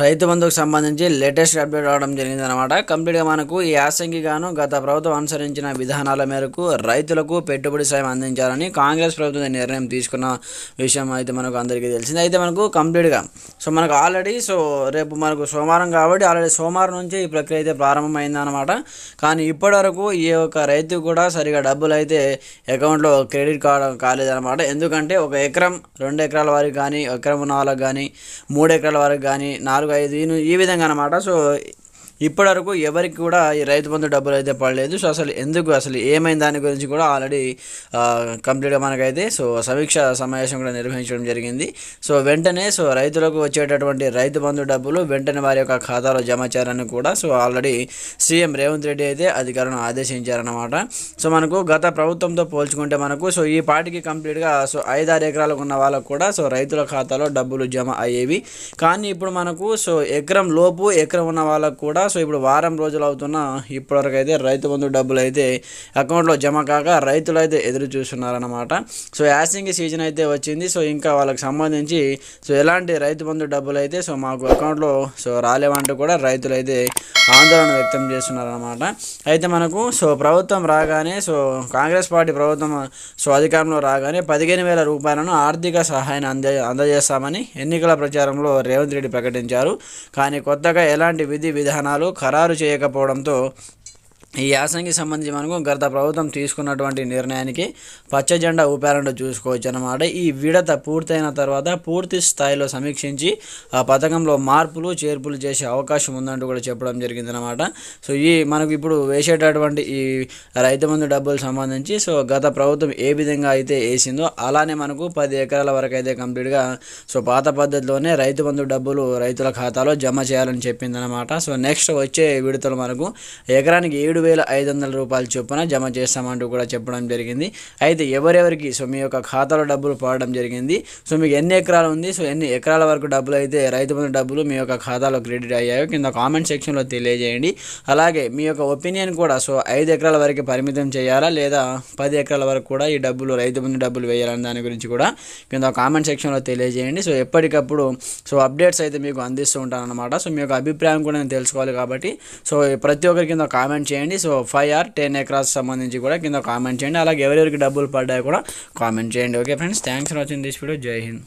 రైతు బంధుకు సంబంధించి లేటెస్ట్ అప్డేట్ రావడం జరిగింది అనమాట కంప్లీట్గా మనకు ఈ యాసంగి గాను గత ప్రభుత్వం అనుసరించిన విధానాల మేరకు రైతులకు పెట్టుబడి సాయం అందించాలని కాంగ్రెస్ ప్రభుత్వం నిర్ణయం తీసుకున్న విషయం అయితే మనకు అందరికీ తెలిసింది. అయితే మనకు కంప్లీట్గా సో మనకు ఆల్రెడీ సో రేపు మనకు సోమవారం కాబట్టి ఆల్రెడీ సోమవారం నుంచి ఈ ప్రక్రియ అయితే ప్రారంభమైందన్నమాట. కానీ ఇప్పటివరకు ఈ యొక్క రైతు కూడా సరిగా డబ్బులు అయితే అకౌంట్లో క్రెడిట్ కార్డ్ కాలేదన్నమాట. ఎందుకంటే ఒక ఎకరం రెండు ఎకరాల వారికి కానీ ఎకరం ఉన్న వాళ్ళకి కానీ మూడు ఎకరాల వరకు కానీ నాలుగు ఐదు ఈ- విధంగా అనమాట సో ఇప్పటివరకు ఎవరికి కూడా ఈ రైతు బంధు డబ్బులు అయితే పడలేదు. సో అసలు ఎందుకు అసలు ఏమైంది దాని గురించి కూడా ఆల్రెడీ కంప్లీట్గా మనకైతే సో సమీక్ష సమావేశం కూడా నిర్వహించడం జరిగింది. సో వెంటనే సో రైతులకు వచ్చేటటువంటి రైతు బంధు డబ్బులు వెంటనే వారి యొక్క ఖాతాలో జమ చేయాలని కూడా so already CM Revanth Reddy అయితే అధికారులను ఆదేశించారన్నమాట. సో మనకు గత ప్రభుత్వంతో పోల్చుకుంటే మనకు సో ఈ పాటికి కంప్లీట్గా సో ఐదారు ఎకరాలకు ఉన్న వాళ్ళకు కూడా సో రైతుల ఖాతాలో డబ్బులు జమ అయ్యేవి. కానీ ఇప్పుడు మనకు సో ఎకరం లోపు ఎకరం ఉన్న వాళ్ళకు కూడా సో ఇప్పుడు వారం రోజులు అవుతున్నా ఇప్పటివరకు అయితే రైతు బంధు డబ్బులు అయితే అకౌంట్లో జమ కాక రైతులు అయితే ఎదురు చూస్తున్నారన్నమాట. సో యాసింగ్ సీజన్ అయితే వచ్చింది సో ఇంకా వాళ్ళకి సంబంధించి సో ఎలాంటి రైతు బంధు డబ్బులు అయితే సో మాకు అకౌంట్లో సో రాలేవంటూ కూడా రైతులు అయితే ఆందోళన వ్యక్తం చేస్తున్నారన్నమాట. అయితే మనకు సో ప్రభుత్వం రాగానే సో కాంగ్రెస్ పార్టీ ప్రభుత్వం సో అధికారంలో రాగానే పదిహేను వేల రూపాయలను ఆర్థిక సహాయాన్ని అంద అందజేస్తామని ఎన్నికల ప్రచారంలో రేవంత్ రెడ్డి ప్రకటించారు. కానీ కొత్తగా ఎలాంటి విధి విధానాలు ఖరారు చేయకపోవడంతో ఈ యాసంగి సంబంధించి మనకు గత ప్రభుత్వం తీసుకున్నటువంటి నిర్ణయానికి పచ్చ జెండా ఊపారంటూ చూసుకోవచ్చు అన్నమాట ఈ విడత పూర్తయిన తర్వాత పూర్తి స్థాయిలో సమీక్షించి ఆ పథకంలో మార్పులు చేర్పులు చేసే అవకాశం ఉందంటూ కూడా చెప్పడం జరిగిందనమాట సో ఈ మనకు ఇప్పుడు వేసేటటువంటి ఈ రైతు మందు డబ్బులు సంబంధించి సో గత ప్రభుత్వం ఏ విధంగా అయితే వేసిందో అలానే మనకు పది ఎకరాల వరకు అయితే కంప్లీట్గా సో పాత పద్ధతిలోనే రైతు బంధు డబ్బులు రైతుల ఖాతాలో జమ చేయాలని చెప్పిందనమాట సో నెక్స్ట్ వచ్చే విడతలు మనకు ఎకరానికి ఏడు వేల ఐదు వందల రూపాయల చొప్పున జమ చేస్తామంటూ కూడా చెప్పడం జరిగింది. అయితే ఎవరెవరికి? సో మీ యొక్క ఖాతాలో డబ్బులు పడడం జరిగింది. సో మీకు ఎన్ని ఎకరాలు ఉంది? సో ఎన్ని ఎకరాల వరకు డబ్బులు అయితే రైతు బంధు డబ్బులు మీ యొక్క ఖాతాలో క్రెడిట్ అయ్యాయో కింద కామెంట్ సెక్షన్లో తెలియజేయండి. అలాగే మీ యొక్క ఒపీనియన్ కూడా సో ఐదు ఎకరాల వరకు పరిమితం చేయాలా లేదా పది ఎకరాల వరకు కూడా ఈ డబ్బులు రైతు బంధు డబ్బులు వేయాలని దాని గురించి కూడా కింద కామెంట్ సెక్షన్లో తెలియజేయండి. సో ఎప్పటికప్పుడు సో అప్డేట్స్ అయితే మీకు అందిస్తూ ఉంటాను అనమాట సో మీ యొక్క అభిప్రాయం కూడా నేను తెలుసుకోవాలి కాబట్టి సో ప్రతి ఒక్కరి కింద కామెంట్ చేయండి. చేయండి. So five or ten acres సంబంధించి కూడా కింద కామెంట్ చేయండి. అలాగే ఎవరెవరికి డబ్బులు పడ్డాయి కూడా కామెంట్ చేయండి. Okay friends thanks for watching this video Jai Hind